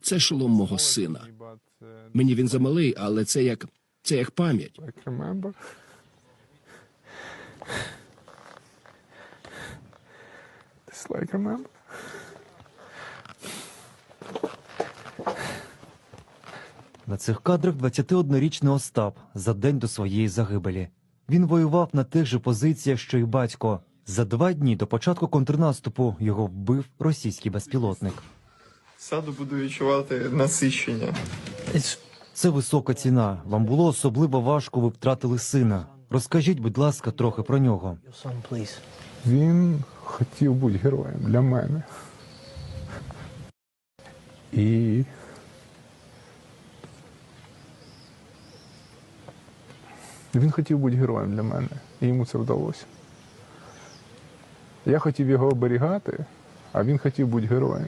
Це шолом мого сина. Мені він замалий, але це як це як пам'ять. На цих кадрах 21-річний Остап за день до своєї загибелі. Він воював на тих же позиціях, що й батько. За два дні до початку контрнаступу його вбив російський безпілотник. Саду буду відчувати насичення. Це висока ціна. Вам було особливо важко, ви втратили сина. Розкажіть, будь ласка, трохи про нього. Він хотів бути героєм для мене. І він хотів бути героєм для мене, і йому це вдалося. Я хотів його оберігати, а він хотів бути героєм.